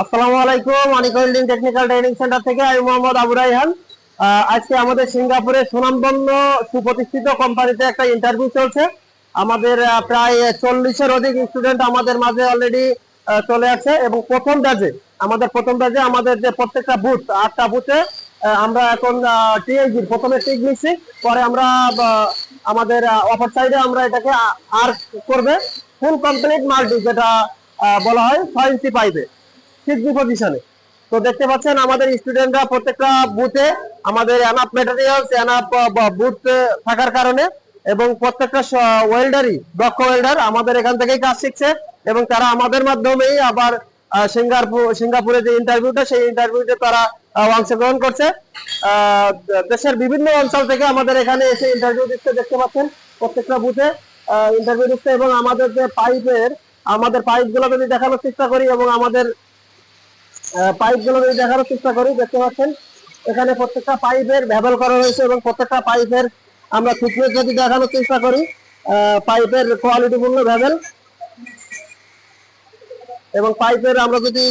আসসালামু আলাইকুম Anik holding technical training centre থেকে আমি মোহাম্মদ আবু রাইহান। আজকে আমাদের সিঙ্গাপুরে সুনামধন্য সুপ্রতিষ্ঠিত কোম্পানিতে একটা ইন্টারভিউ চলছে। আমাদের প্রায় চল্লিশের অধিক স্টুডেন্ট আমাদের মাঝে অলরেডি চলে আসছে এবং প্রথম ব্যাচে আমাদের প্রথম ব্যাচে আমাদের যে প্রত্যেকটা বুথ আটটা বুথে আমরা এখন টিএইচি প্রথমে টিক নিচ্ছি। পরে আমরা আমাদের অফার সাইডে আমরা এটাকে আর করবে। ফুল কমপ্লিট মাল্টি যেটা বলা হয়, ছয় ইঞ্চি পাইপে সিক্স পজিশনে তো দেখতে পাচ্ছেন আমাদের স্টুডেন্টরা প্রত্যেকটা বুথে আমাদের এনাফ মেটেরিয়ালস এনাফ বুথ থাকার কারণে এবং প্রত্যেকটা ওয়েল্ডারই দক্ষ ওয়েল্ডার আমাদের এখান থেকেই কাজ শিখছে এবং তারা আমাদের মাধ্যমেই আবার সিঙ্গাপুর সিঙ্গাপুরে যে ইন্টারভিউটা সেই ইন্টারভিউতে তারা অংশগ্রহণ করছে। দেশের বিভিন্ন অঞ্চল থেকে আমাদের এখানে এসে ইন্টারভিউ দিচ্ছে, দেখতে পাচ্ছেন প্রত্যেকটা বুথে ইন্টারভিউ দিচ্ছে এবং আমাদের যে পাইপের আমাদের পাইপগুলো যদি দেখানোর চেষ্টা করি এবং আমাদের পাইপগুলো যদি দেখানোর চেষ্টা করি, দেখতে পাচ্ছেন, এখানে প্রত্যেকটা পাইপের ব্যবহার করা হয়েছে এবং প্রত্যেকটা পাইপের আমরা থিকনেস যদি দেখানোর চেষ্টা করি পাইপের কোয়ালিটি পূর্ণ ভেবেল এবং পাইপের আমরা যদি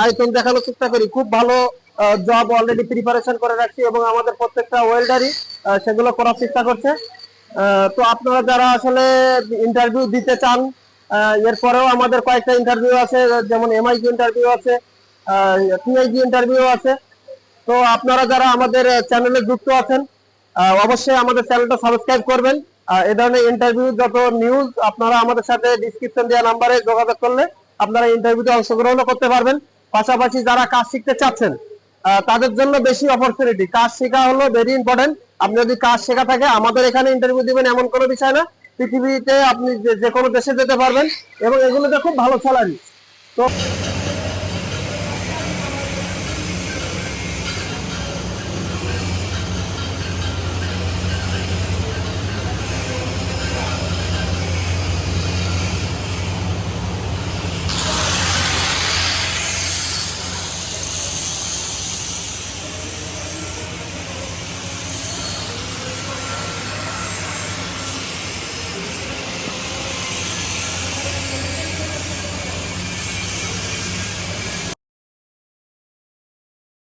আয়তন দেখানোর চেষ্টা করি, খুব ভালো জব অলরেডি প্রিপারেশন করে রাখছি এবং আমাদের প্রত্যেকটা ওয়েল্ডারই সেগুলো করার চেষ্টা করছে। তো আপনারা যারা আসলে ইন্টারভিউ দিতে চান এরপরেও আমাদের কয়েকটা ইন্টারভিউ আছে, যেমন এমআইকি ইন্টারভিউ আছে টিআইজি ইন্টারভিউ আছে। তো আপনারা যারা আমাদের চ্যানেলে যুক্ত আছেন অবশ্যই আমাদের চ্যানেলটা সাবস্ক্রাইব করবেন। এ ধরনের ইন্টারভিউ যত নিউজ আপনারা আমাদের সাথে ডিসক্রিপশন দেওয়া নাম্বারে যোগাযোগ করলে আপনারা ইন্টারভিউতে অংশগ্রহণ করতে পারবেন। পাশাপাশি যারা কাজ শিখতে চাচ্ছেন তাদের জন্য বেশি অপরচুনিটি কাজ শেখা হলো ভেরি ইম্পর্টেন্ট আপনি যদি কাজ শেখা থাকে, আমাদের এখানে ইন্টারভিউ দিবেন এমন কোনো বিষয় না। পৃথিবীতে আপনি যে কোনো দেশে যেতে পারবেন এবং এগুলোতে খুব ভালো স্যালারি তো